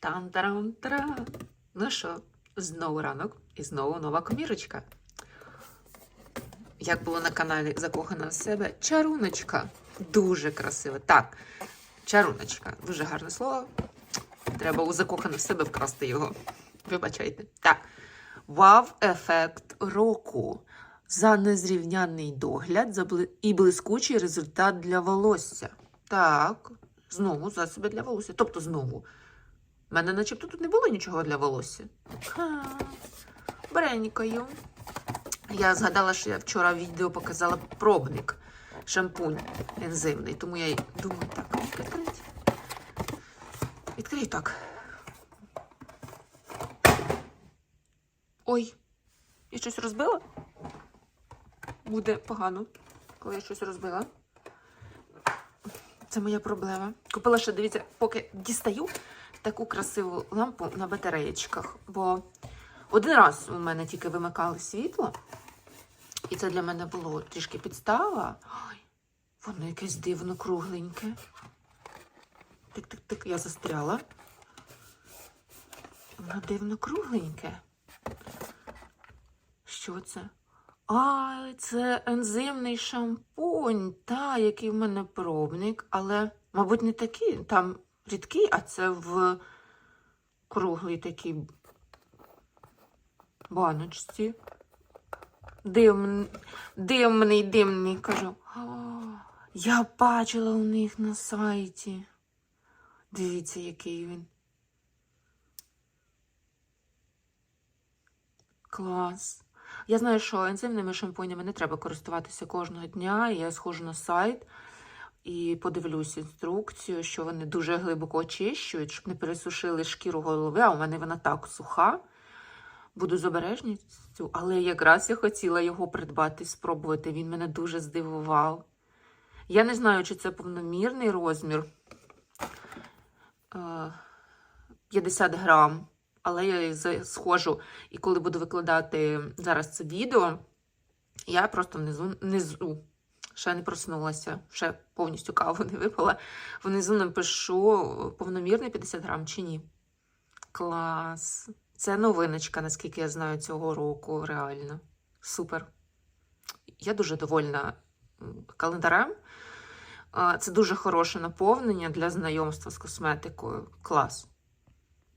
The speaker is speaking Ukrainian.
тан тарам тара Ну що, знову ранок і знову нова комірочка. Як було на каналі Закохана в себе, чаруночка. Дуже красива. Так, чаруночка. Дуже гарне слово. Треба у закохана в себе вкрасти його. Вибачайте. Так. Вав-ефект року. За незрівняний догляд і блискучий результат для волосся. Так, знову засоби для волосся. Тобто знову. У мене начебто тут не було нічого для волосся. Ха, бренькою. Я згадала, що я вчора в відео показала пробник шампунь ензимний, тому я думаю, так, відкрити. Відкрию так. Ой, я щось розбила? Буде погано, коли я щось розбила. Це моя проблема. Купила ще, дивіться, поки дістаю таку красиву лампу на батареєчках. Бо один раз у мене тільки вимикали світло, і це для мене було трішки підстава. Ой, воно якесь дивно кругленьке. Тик-тик-тик, я застряла. Воно дивно кругленьке. Що це? А, це ензимний шампунь, та, який в мене пробник, але, мабуть, не такий, там рідкий, а це в круглій такій баночці. Дим, димний, димний, кажу. «А, Я бачила у них на сайті. Дивіться, який він. Клас. Я знаю, що ензимними шампунями не треба користуватися кожного дня. Я схожу на сайт і подивлюсь інструкцію, що вони дуже глибоко очищують, щоб не пересушили шкіру голови, а у мене вона так суха. Буду з обережністю, але якраз я хотіла його придбати, спробувати. Він мене дуже здивував. Я не знаю, чи це повномірний розмір. Е, 50 грам. Але я схожу, і коли буду викладати зараз це відео, я просто внизу, внизу ще не проснулася, ще повністю каву не випила. Внизу напишу повномірний 50 грам чи ні. Клас. Це новиночка, наскільки я знаю, цього року. Реально. Супер. Я дуже довольна календарем. Це дуже хороше наповнення для знайомства з косметикою. Клас.